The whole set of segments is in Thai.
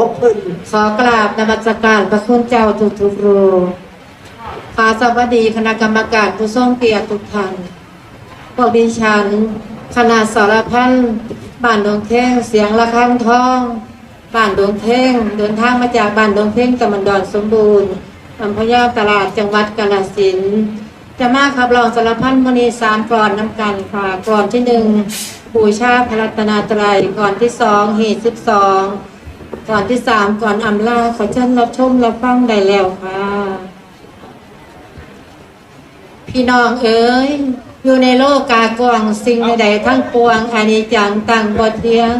ของเพิ่นขอกราบนมัสการพระคุณเจ้าทุกทุกรูขอสวัสดีคณะกรรมการผู้ทรงเกียรติทุกท่านพวกดิฉันคณะสารพันบ้านดงเท่งเสียงระฆังทองบ้านดงเท่งเดินทางมาจากบ้านดงเท่งตำบลดอนสมบูรณ์อำเภอยาตลาดจังหวัดกาฬสินธุ์จะมาขับรองสารพันมณีสามกรอนน้ำกันค่ะกรอนที่หนึ่งบูชาพระรัตนตรัยก่อนที่สองเหตุสิบสอง ก่อนที่สามก่อนอำลาขอเชิญรับชมรับฟังได้แล้วค่ะ พี่น้องเอ๋ยอยู่ในโลกกากวางสิ่งใดๆทั้งปวงอานิจังต่างบ่เทียง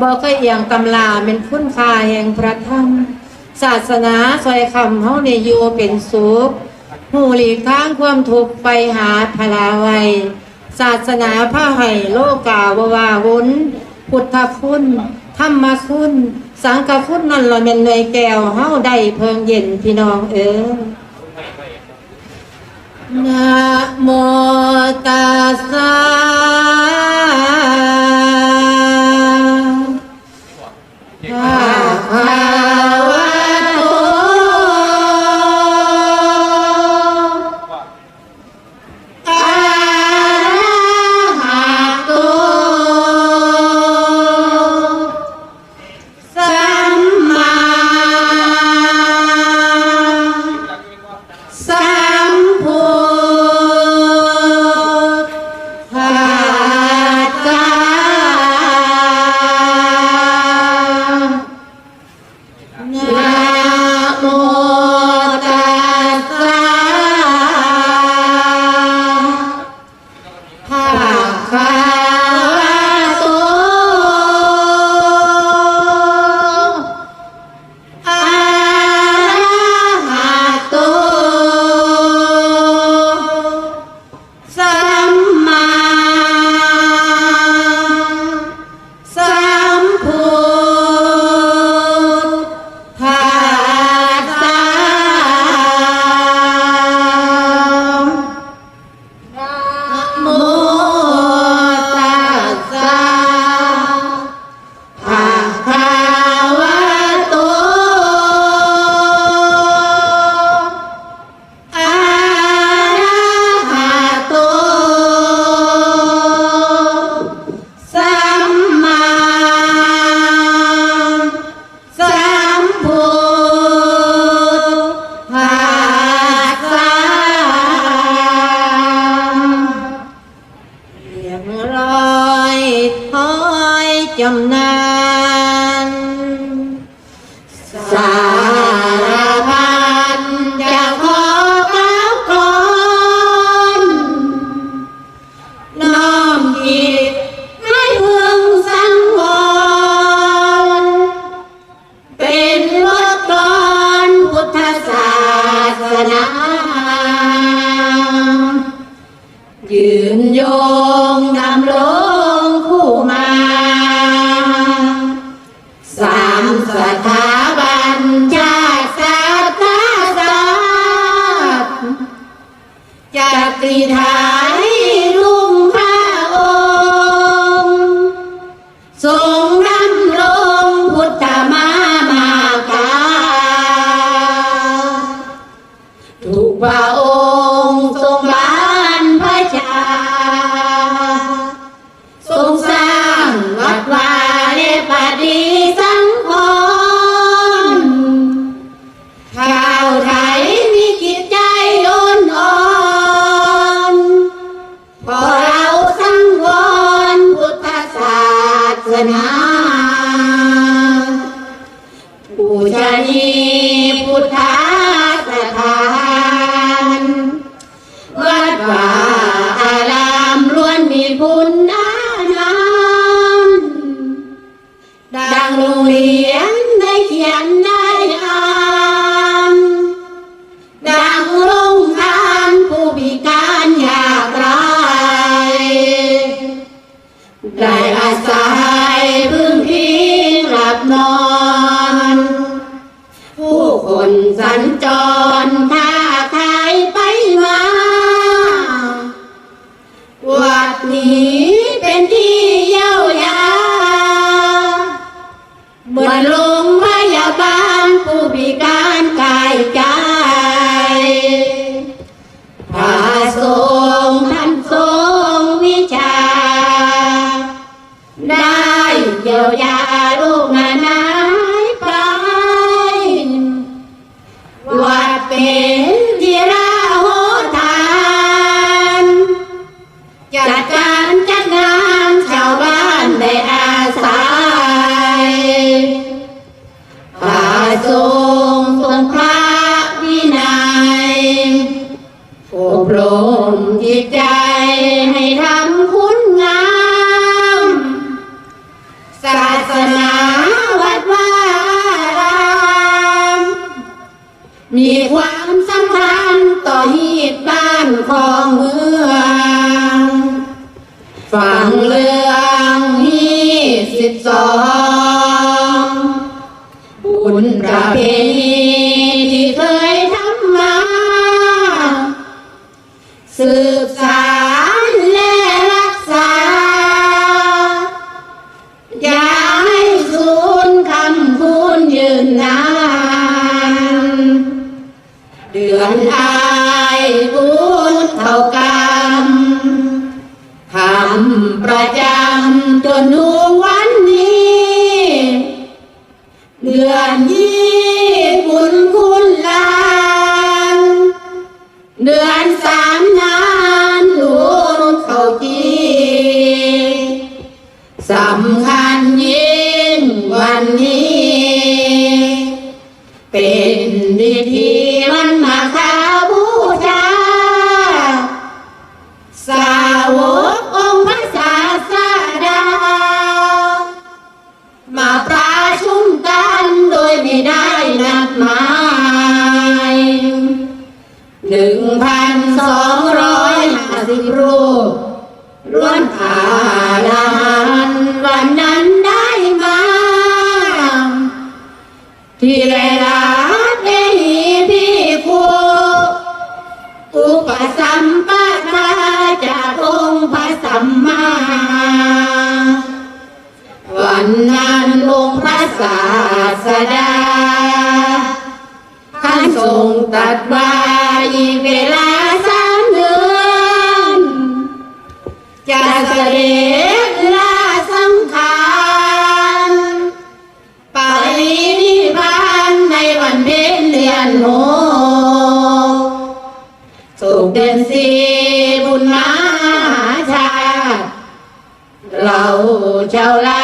บ่ก็เอียงตำลาเป็นคุณค่าแห่งพระธรรม ศาสนาซอยคำเฮาในอยู่เป็นสุขหูหลีกทางความทุกข์ไปหาพลาไวยศาสนาพระให้โลกกาบวาวุนพุทธคุณธ รรมคุณสังฆคุณนั่นละเป็นหน่วยแก้วเฮาได้เพิงเย็นพี่น้องเอ๋ยนะโมตัสสะภะคะ สนา บูชานีพุทธส Yeah. มีความสำคัญต่อฮีตบ้านของเมืองฝังเรื่องฮีสิบสองบุญประเพณีที่เคยทำมาสืบสาน เดือนสา สิบรูปล้วนผานอาหารวันนั้นได้มา ที่แรรักเอหีพี่ครูอุปสัมปทาจากองค์พระสัมมา วันนั้นองค์พระศาสดาท่านทรงตัดว่าอีเวลา จะเสด็จลาสังขารไปนิพานในวันเพ็ญเดือนหกสุขเดือนสี่บุญมาชาเราเจ้าลา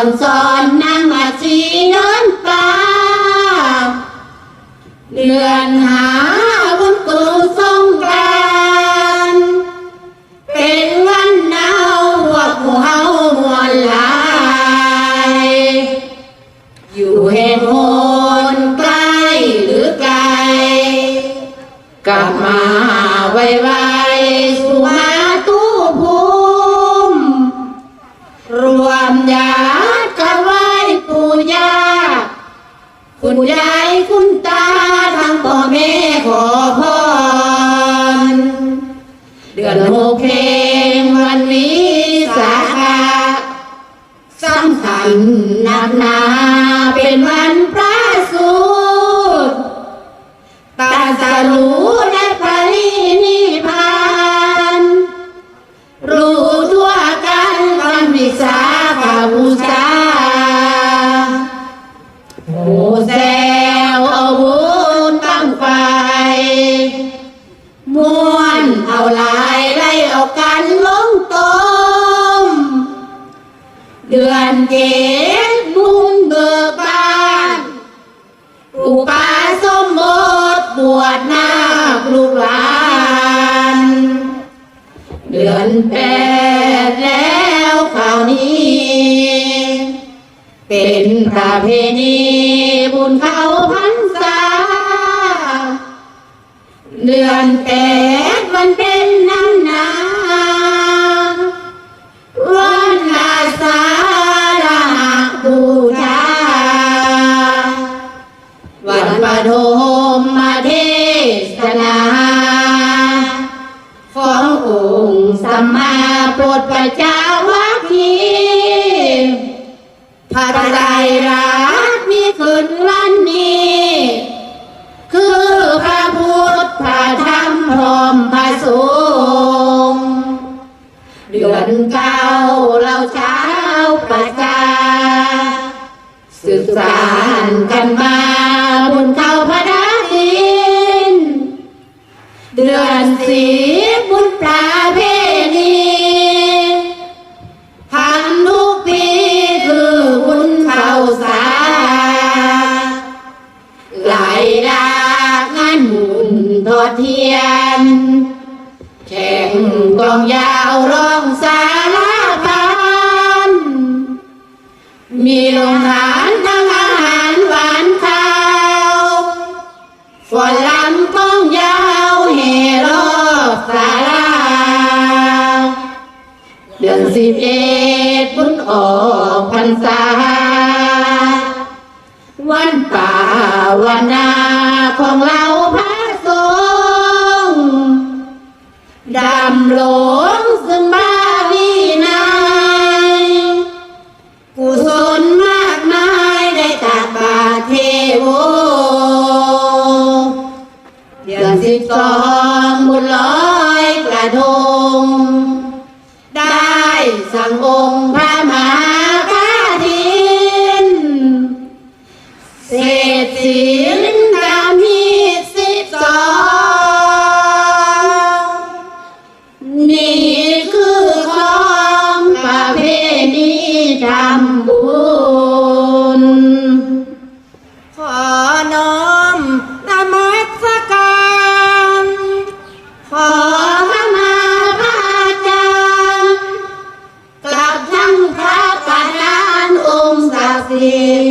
นอ่อนซ้อนนา บุญเขาพรรษาเดือนแปดวันเป็นน้ำนาวันอาสาฬหบูชาวันปฐมมาเทศนา ขององค์สัมมาโปรดประจาวัคีพระไตรรัก ขึ้นวันนี้ คือพระพุทธพระธรรมพรมพระสงฆ์เดือนเก้าเราเช้าประกาศสืบสานกันมาบุญเข้าพระดาินเดือนสี่ เทียน แข่งกองยาวร้องสารพันมีโรงหานทั้งอาหารหวานข้าวฝนลำกองยาวเฮรอบสาราเดือนสิบเอ็ดบุญออกพันษาวันป่าวันนาของเราำหลงซึ่งบาวีนายกุศลมากมายได้ตากบาตรเทโวเดือนสิบสองบุญลอยกระทง ค์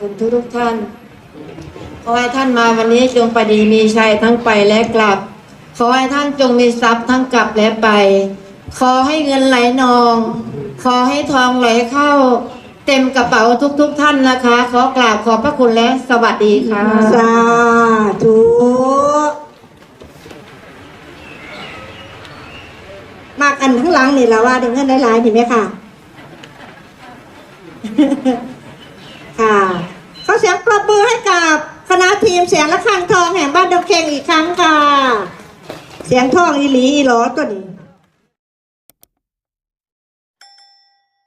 ค่ะขอบคุณทุกทุกท่าน ขอให้ท่านมาวันนี้จงไปดีมีชัยทั้งไปและกลับ ขอให้ท่านจงมีทรัพย์ทั้งกลับและไป ขอให้เงินไหลนอง ขอให้ทองไหลเข้า เต็มกระเป๋าทุกๆทท่านนะคะ ขอกราบขอบพระคุณและสวัสดีค่ะสาธุมากอันข้างหลังนี่แล้วว่าถึงเงินหลายๆนี่ไหมค่ะ ค่ะเขาเสียงปรบมือให้กับคณะทีมเสียงละคังทองแห่งบ้านดงเคงอีกครั้งค่ะ เสียงทองอีหลีอีหลอตัวนี้